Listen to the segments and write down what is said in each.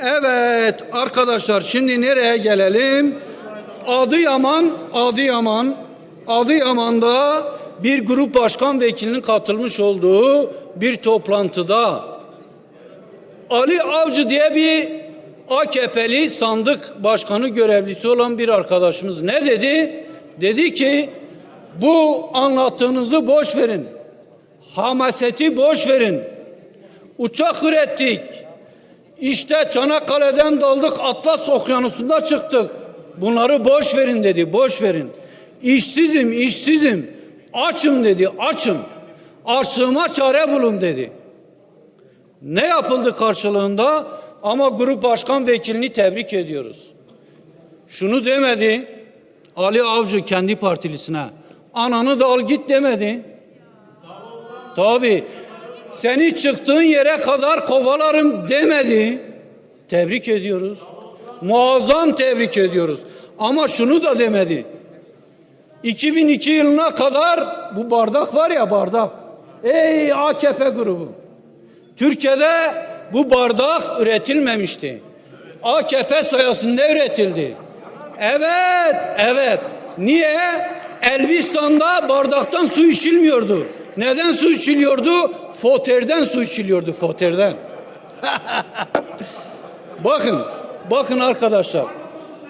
Evet arkadaşlar şimdi nereye gelelim? Adıyaman, Adıyaman, Adıyaman'da bir grup başkan vekilinin katılmış olduğu bir toplantıda Ali Avcı diye bir AKP'li sandık başkanı görevlisi olan bir arkadaşımız ne dedi? Dedi ki bu anlattığınızı boş verin. Hamaseti boş verin. Uçak ürettik. İşte Çanakkale'den daldık Atlas Okyanusu'nda çıktık. Bunları boş verin dedi, boş verin. İşsizim, işsizim. Açım dedi, açım. Açlığıma çare bulun dedi. Ne yapıldı karşılığında? Ama grup başkan vekilini tebrik ediyoruz. Şunu demedi. Ali Avcı kendi partilisine. Ananı da al git demedi. Tabii. Seni çıktığın yere kadar kovalarım demedi. Tebrik ediyoruz. Muazzam tebrik ediyoruz. Ama şunu da demedi. 2002 yılına kadar bu bardak var ya bardak. Ey AKP grubu. Türkiye'de bu bardak üretilmemişti. AKP sayesinde üretildi. Evet, evet. Niye? Elbistan'da bardaktan su içilmiyordu. Neden su içiliyordu? Foterden su içiliyordu, foterden. bakın, bakın arkadaşlar.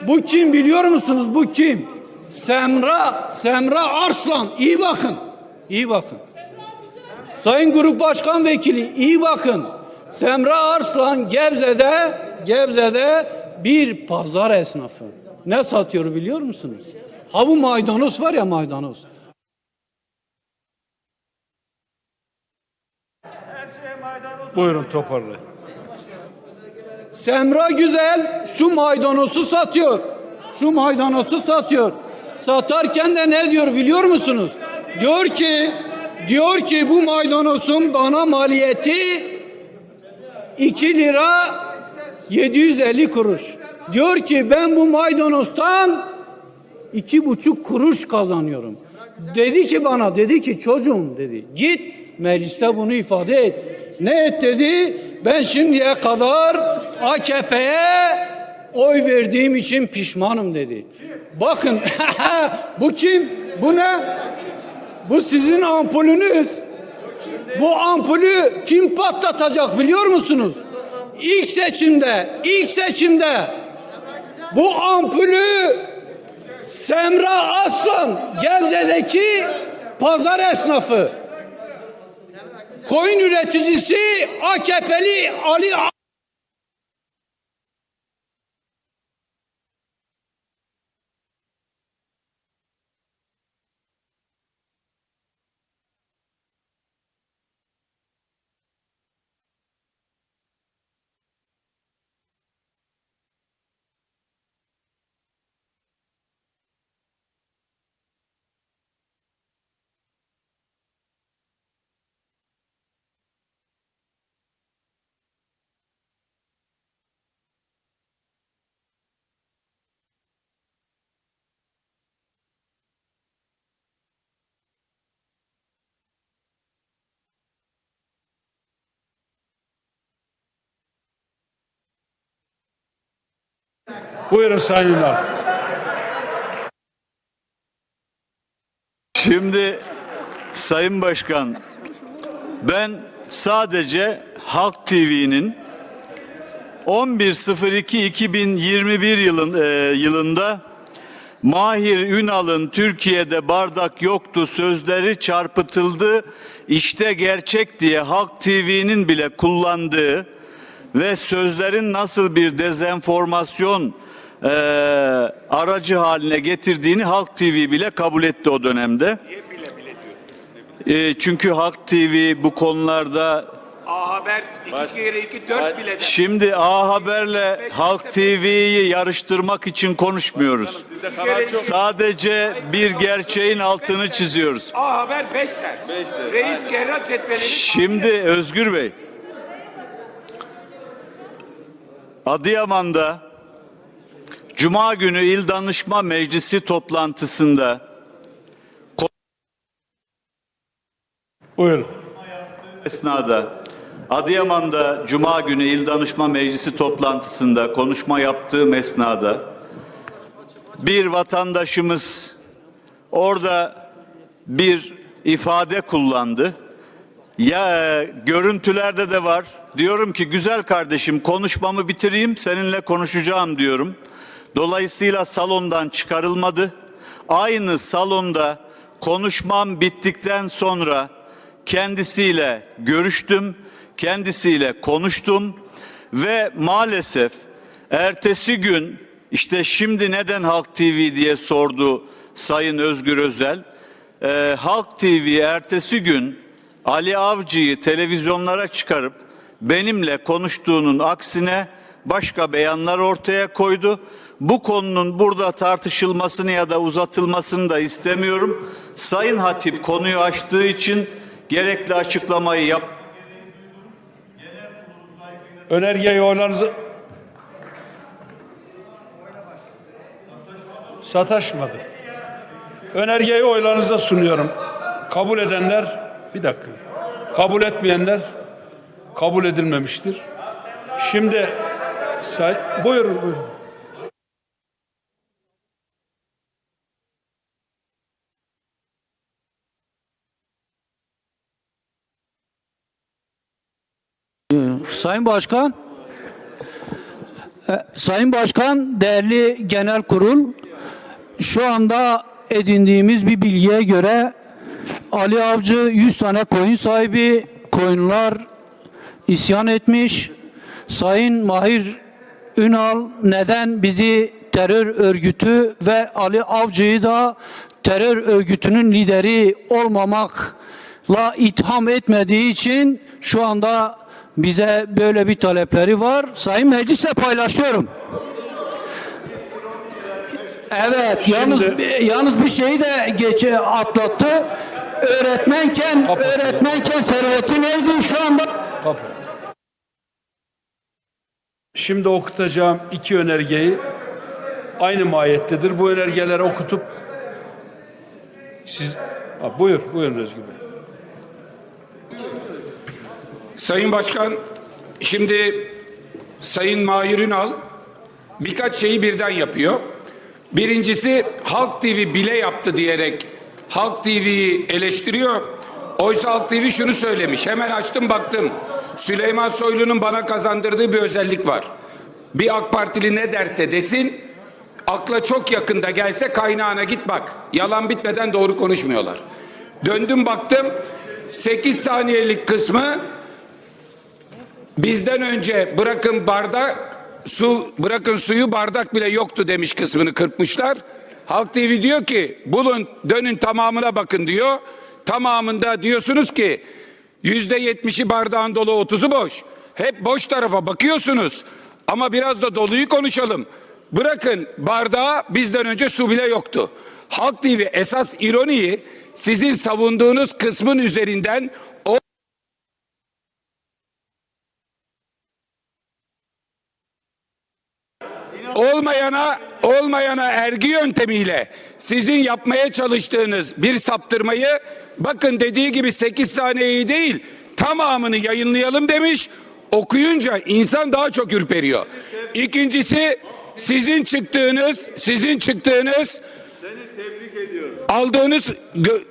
Bu kim biliyor musunuz? Bu kim? Semra, Semra Arslan. İyi bakın. İyi bakın. Sayın Grup Başkan Vekili iyi bakın. Semra Arslan Gebze'de Gebze'de bir pazar esnafı. Ne satıyor biliyor musunuz? Ha bu maydanoz var ya maydanoz. Buyurun toparlayın. Semra Güzel şu maydanozu satıyor. Şu maydanozu satıyor. Satarken de ne diyor biliyor musunuz? Diyor ki diyor ki bu maydanozun bana maliyeti 2 lira 750 kuruş. Diyor ki ben bu maydanozdan iki buçuk kuruş kazanıyorum. Dedi ki bana dedi ki çocuğum dedi git mecliste bunu ifade et. Ne et dedi? Ben şimdiye kadar AKP'ye oy verdiğim için pişmanım dedi. Bakın bu kim? Bu ne? Bu sizin ampulünüz. Bu ampulü kim patlatacak biliyor musunuz? İlk seçimde, ilk seçimde bu ampulü Semra Aslan Gebze'deki pazar esnafı koyun üreticisi AKP'li Ali Buyurun Sayın Ünal. Şimdi Sayın Başkan ben sadece Halk TV'nin 11.02.2021 yılın, e, yılında Mahir Ünal'ın Türkiye'de bardak yoktu sözleri çarpıtıldı işte gerçek diye Halk TV'nin bile kullandığı ve sözlerin nasıl bir dezenformasyon e, aracı haline getirdiğini Halk TV bile kabul etti o dönemde. E, çünkü Halk TV bu konularda A Haber 2 kere 2 4 bile de. şimdi A Haber'le Halk TV'yi yarıştırmak için konuşmuyoruz. Sadece bir gerçeğin altını çiziyoruz. A Haber 5 der. Reis Kerrat Cetvelini Şimdi Özgür Bey Adıyaman'da Cuma günü İl Danışma Meclisi toplantısında Buyurun. esnada Adıyaman'da Cuma günü İl Danışma Meclisi toplantısında konuşma yaptığım esnada bir vatandaşımız orada bir ifade kullandı. Ya e, görüntülerde de var. Diyorum ki güzel kardeşim konuşmamı bitireyim seninle konuşacağım diyorum. Dolayısıyla salondan çıkarılmadı. Aynı salonda konuşmam bittikten sonra kendisiyle görüştüm. Kendisiyle konuştum ve maalesef ertesi gün işte şimdi neden Halk TV diye sordu Sayın Özgür Özel. Ee, Halk TV ertesi gün Ali Avcı'yı televizyonlara çıkarıp benimle konuştuğunun aksine başka beyanlar ortaya koydu. Bu konunun burada tartışılmasını ya da uzatılmasını da istemiyorum. Sayın Hatip konuyu açtığı için gerekli açıklamayı yap. Önergeyi oylarınızı... Sataşmadı. Önergeyi oylarınıza sunuyorum. Kabul edenler, bir dakika. Kabul etmeyenler kabul edilmemiştir. Şimdi, say, buyurun buyurun. Sayın Başkan, e, Sayın Başkan, değerli genel kurul, şu anda edindiğimiz bir bilgiye göre Ali Avcı 100 tane koyun sahibi, koyunlar isyan etmiş. Sayın Mahir Ünal neden bizi terör örgütü ve Ali Avcı'yı da terör örgütünün lideri olmamakla itham etmediği için şu anda bize böyle bir talepleri var. Sayın Meclis'le paylaşıyorum. Evet, yalnız yalnız bir şeyi de geç atlattı. Öğretmenken Kapat. öğretmenken serveti neydi şu anda? Kapı. Şimdi okutacağım iki önergeyi aynı mahiyettedir. Bu önergeleri okutup siz ha, buyur, buyurun Özgür Bey. Sayın Başkan, şimdi Sayın Mahir Ünal birkaç şeyi birden yapıyor. Birincisi Halk TV bile yaptı diyerek Halk TV'yi eleştiriyor. Oysa Halk TV şunu söylemiş. Hemen açtım baktım. Süleyman Soylu'nun bana kazandırdığı bir özellik var. Bir AK Partili ne derse desin akla çok yakında gelse kaynağına git bak. Yalan bitmeden doğru konuşmuyorlar. Döndüm baktım 8 saniyelik kısmı bizden önce bırakın bardak su bırakın suyu bardak bile yoktu demiş kısmını kırpmışlar. Halk TV diyor ki bulun dönün tamamına bakın diyor. Tamamında diyorsunuz ki yüzde yetmişi bardağın dolu otuzu boş. Hep boş tarafa bakıyorsunuz ama biraz da doluyu konuşalım. Bırakın bardağa bizden önce su bile yoktu. Halk TV esas ironiyi sizin savunduğunuz kısmın üzerinden o olmayana olmayana ergi yöntemiyle sizin yapmaya çalıştığınız bir saptırmayı bakın dediği gibi 8 saniyeyi değil tamamını yayınlayalım demiş. Okuyunca insan daha çok ürperiyor. İkincisi sizin çıktığınız sizin çıktığınız aldığınız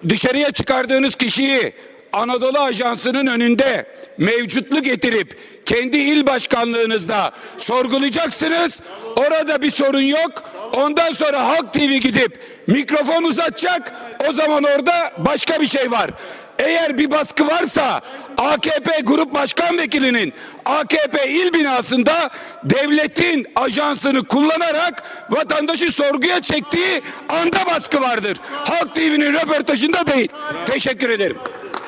dışarıya çıkardığınız kişiyi Anadolu Ajansı'nın önünde mevcutlu getirip kendi il başkanlığınızda sorgulayacaksınız. Orada bir sorun yok. Ondan sonra Halk TV gidip mikrofon uzatacak. O zaman orada başka bir şey var. Eğer bir baskı varsa AKP Grup Başkan Vekilinin AKP il binasında devletin ajansını kullanarak vatandaşı sorguya çektiği anda baskı vardır. Halk TV'nin röportajında değil. Teşekkür ederim.